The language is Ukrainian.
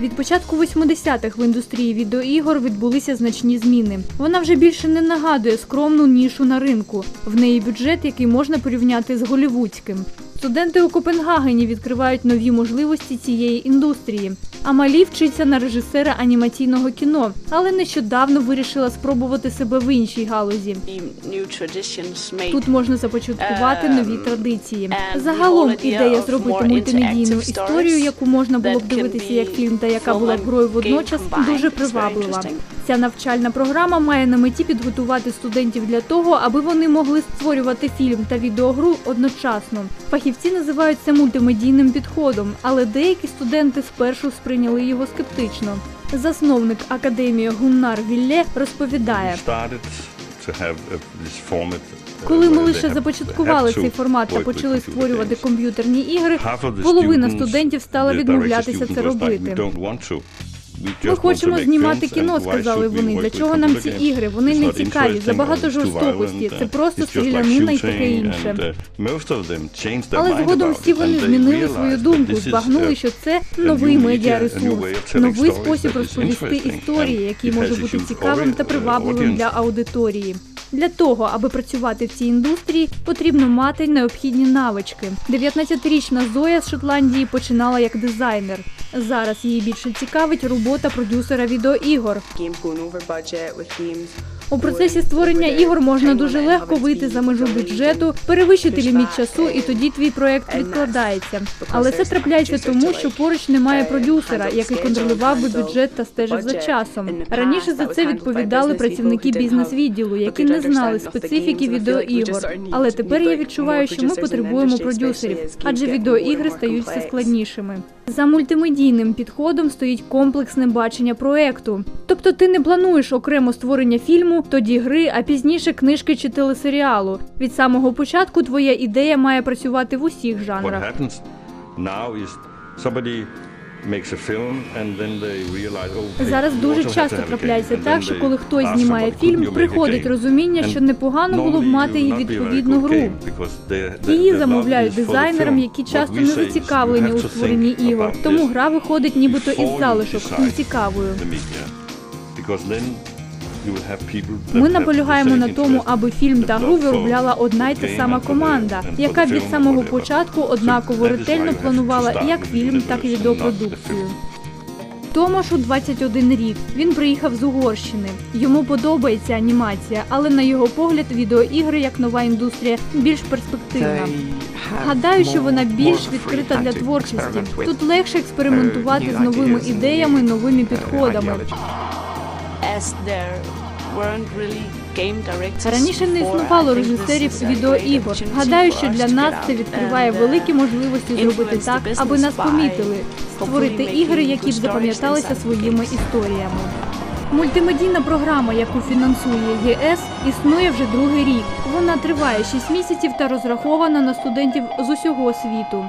Від початку 80-х в індустрії відеоігор відбулися значні зміни. Вона вже більше не нагадує скромну нішу на ринку. В неї бюджет, який можна порівняти з голівудським. Студенти у Копенгагені відкривають нові можливості цієї індустрії. Амалі вчиться на режисера анімаційного кіно, але нещодавно вирішила спробувати себе в іншій галузі. Тут можна започаткувати нові традиції. Загалом ідея зробити мультимедійну історію, яку можна було б дивитися як фільм та яка була грою водночас, дуже приваблива. Ця навчальна програма має на меті підготувати студентів для того, аби вони могли створювати фільм та відеогру одночасно. Фахівці називають це мультимедійним підходом, але деякі студенти спершу сприйняли його скептично. Засновник академії Гуннар Вілле розповідає. Коли ми лише започаткували цей формат та почали створювати комп'ютерні ігри, половина студентів стала відмовлятися це робити. Ми хочемо знімати кіно, сказали вони. Для чого нам ці ігри? Вони не цікаві, забагато жорстокості. Це просто стрілянина і таке інше. Але згодом всі вони змінили свою думку, збагнули, що це новий медіаресурс, новий спосіб розповісти історії, який може бути цікавим та привабливим для аудиторії. Для того, аби працювати в цій індустрії, потрібно мати необхідні навички. 19-річна Зоя з Шотландії починала як дизайнер. Зараз її більше цікавить робота продюсера відеоігор. У процесі створення ігор можна дуже легко вийти за межу бюджету, перевищити ліміт часу, і тоді твій проект відкладається. Але це трапляється тому, що поруч немає продюсера, який контролював би бюджет та стежив за часом. Раніше за це відповідали працівники бізнес-відділу, які не знали специфіки відеоігор. Але тепер я відчуваю, що ми потребуємо продюсерів, адже відеоігри стають все складнішими. За мультимедійним підходом стоїть комплексне бачення проекту. Тобто ти не плануєш окремо створення фільму, тоді гри, а пізніше книжки чи телесеріалу. Від самого початку твоя ідея має працювати в усіх жанрах. Oh, Зараз дуже часто трапляється так, що коли хтось знімає фільм, приходить розуміння, що непогано було б мати і відповідну гру. Її замовляють дизайнерам, які часто не зацікавлені у створенні ігор. Тому гра виходить нібито із залишок нецікавою. Ми наполягаємо на тому, аби фільм та гру виробляла одна й та сама команда, яка від самого початку однаково ретельно планувала як фільм, так і відеопродукцію. Томашу 21 рік. Він приїхав з Угорщини. Йому подобається анімація, але на його погляд, відеоігри як нова індустрія більш перспективна. Гадаю, що вона більш відкрита для творчості. Тут легше експериментувати з новими ідеями, новими підходами. Раніше не існувало режисерів відеоігор. Гадаю, що для нас це відкриває великі можливості зробити так, аби нас помітили, створити ігри, які б запам'яталися своїми історіями. Мультимедійна програма, яку фінансує ЄС, існує вже другий рік. Вона триває 6 місяців та розрахована на студентів з усього світу.